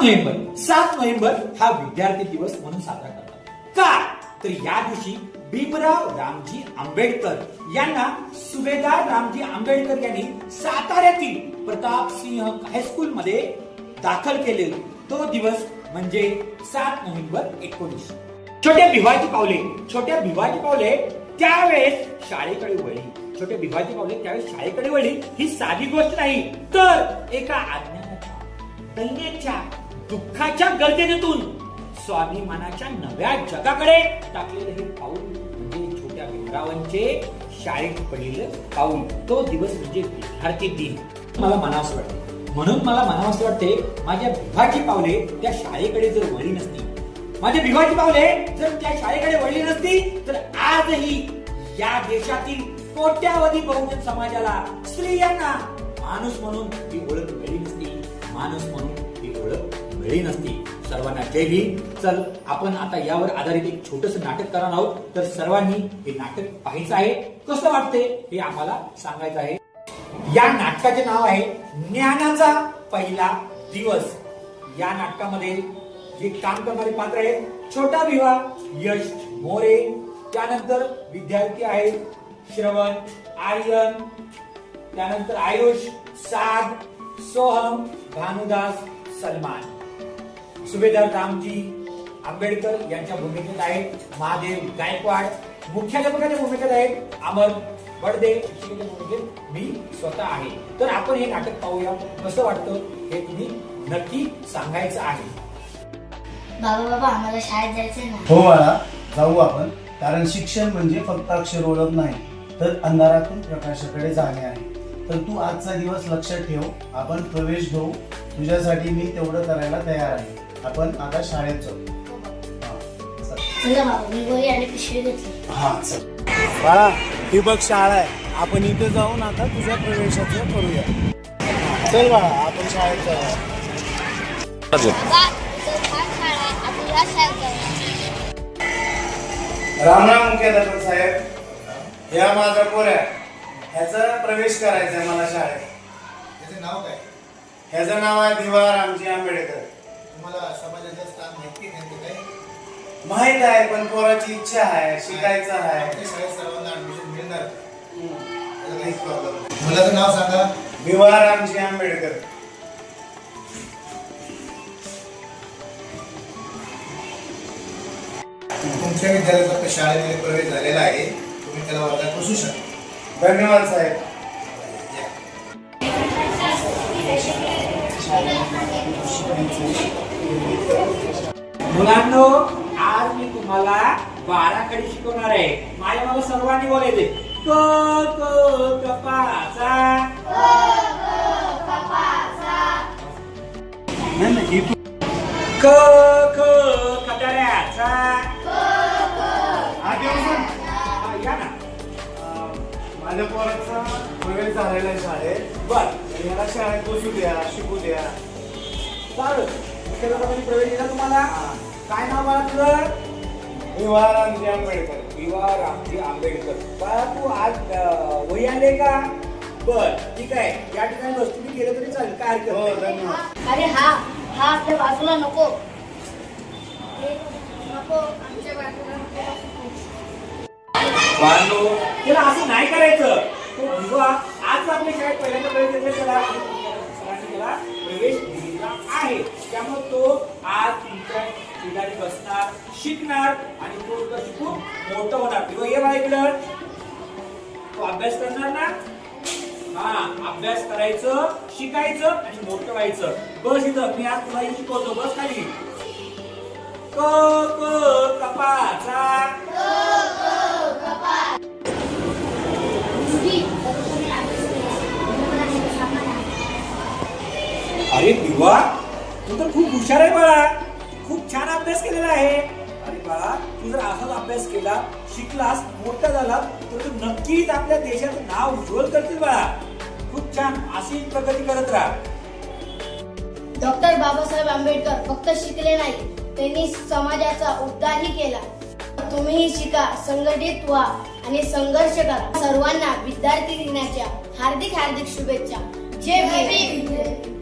November सात November हा विद्यार्थी दिवस म्हणून साजरा करतात. का? तर या दिवशी भीमराव रामजी आंबेडकर यांना सुभेदार रामजी आंबेडकर यांनी साताऱ्यातील प्रताप सिंह हायस्कूल मध्ये दाखल केले तो दिवस म्हणजे सात नोव्हेंबर एकोणीस. छोट्या भिवाजी पावले छोट्या भिवाजी पावले त्यावेळेस शाळेकडे वळली. छोट्या भिवाजी पावले त्यावेळेस शाळेकडे वळली. ही साधी गोष्ट नाही. तर एका आज्ञा दैन्याच्या दुःखाच्या गर्जनेतून स्वाभिमानाच्या नव्या जगाकडे टाकलेलं हे पाऊल म्हणजे छोट्या भीमरावांचे शाळेत पडलेलं पाऊल. तो दिवस म्हणजे विद्यार्थी दिन. मला मनावस वाटते. म्हणून मला मनावं वाटते माझ्या भिवाची पावले त्या शाळेकडे जर वळली नसती माझ्या भिवाची पावले जर त्या शाळेकडे वळली नसती तर आजही या देशातील कोट्यावधी बहुजन समाजाला स्त्रियांना माणूस म्हणून ही ओळख मिळली नसती. माणूस म्हणून ही ओळख मिळली नसती. सर्वांना जय भीम. चल आपण आता यावर आधारित एक छोटस नाटक करणार आहोत. तर सर्वांनी हे नाटक पाहायचं आहे. कसं वाटते हे आम्हाला सांगायचं आहे. या नाटकाचे नाव आहे ज्ञानाचा पहिला दिवस. या नाटकामध्ये जे काम करणारे पात्र आहेत छोटा विवाह यश मोरे त्यानंतर विद्यार्थी आहेत श्रवण आर्यन त्यानंतर आयुष साध सोहम भानुदास सलमान. सुभेदार रामजी आंबेडकर यांच्या भूमिकेत आहेत महादेव गायकवाड. मुख्याध्यापकाच्या भूमिकेत आहेत अमर बडदे शिक्षकाच्या भूमिकेत मी स्वतः आहे. तर आपण हे नाटक पाहूया. कसं वाटतं हे तुम्ही नक्की सांगायचं आहे. बाबा बाबा आम्हाला शाळेत जायचं ना? हो बाळा जाऊ आपण. कारण शिक्षण म्हणजे फक्त अक्षर ओळख नाही तर अंधारातून प्रकाशाकडे जाणे आहे. तर तू आजचा दिवस लक्षात ठेव. आपण प्रवेश घेऊ. तुझ्यासाठी मी तेवढं करायला तयार आहे. आपण आता शाळेत जाऊ. हा, चल. चला बाबा मी गोळी आणि पिशवी घेतली. हा चल. बाळा ही बघ शाळा आहे. आपण इथे जाऊन आता तुझ्या प्रवेशाचं करूया. चल बाळा आपण शाळेत जाऊया राम राम मुख्याध्यापक साहेब. या माझा पोऱ्या ह्याचा प्रवेश करायचा आहे मला शाळेत. त्याचे नाव काय? ह्याचं नाव आहे भिवा रामजी आंबेडकर. तुम्हाला समाजाचं स्थान माहिती त्यांचं काय माहीत आहे पण पोराची इच्छा आहे शिकायचं आहे. आपल्या शाळेत सर्वांना ऍडमिशन मिळणार. त्याचा काहीच प्रॉब्लेम नाही. मुलाचं नाव सांगा. भिवा रामजी आंबेडकर. तुमच्या विद्यालयात आपल्या शाळेमध्ये प्रवेश झालेला आहे. तुम्ही त्याला वर्गात बसू शकता. धन्यवाद साहेब. मुलांनो आज मी तुम्हाला बाराकडे शिकवणार आहे. माझ्या मला सर्वांनी बोलायचे क क कपाचा नाही नाही क ख कटाऱ्याचा माझ्या पोराचा प्रवेश झालेला आहे शाळेत. बर याला शाळेत बसू द्या शिकू द्या. चालेल. मुख्याध्यापकांनी प्रवेश दिला तुम्हाला? काय नाव बाळा तुझं? भिवा रामजी आंबेडकर. विवा रामजी आंबेडकर. बाळा तू आज अं, वही आले का? बर. ठीक आहे. या ठिकाणी बस. तुम्ही गेलं तरी चालेल. काय हरकत हो नाही. धन्यवाद. अरे हा हा आपल्या बाजूला नको. नको आमच्या बाजूला बाळांनो, त्याला असं नाही करायचं. तो विवा आज आपल्या शाळेत पहिल्यांदा प्रवेश घेतला त्याला. त्याला प्रवेश दिलेला आहे. त्यामुळे तो आज तुमच्या ठिकाणी बसणार शिकणार आणि तो सुद्धा शिकून मोठं होणार. किंवा ये मला इकडं. तो अभ्यास करणार ना? हा अभ्यास करायचं शिकायचं आणि मोठं व्हायचं. बस इथं. मी आज तुला शिकवतो. बस खाली. क क कपाचा. अरे तू तर खूप हुशार आहे बाळा. खूप छान अभ्यास केलेला आहे. अरे बाळा तू जर असाच अभ्यास केला शिकलास मोठा झाला तर तू नक्कीच आपल्या देशाचं नाव उज्ज्वल करतील बाळा. खूप छान अशी प्रगती करत राहा. डॉक्टर बाबासाहेब आंबेडकर फक्त शिकले नाही त्यांनी समाजाचा उद्धारही केला. तुम्हीही शिका संघटित व्हा आणि संघर्ष करा. सर्वांना विद्यार्थी दिनाच्या हार्दिक हार्दिक शुभेच्छा. जय भीम.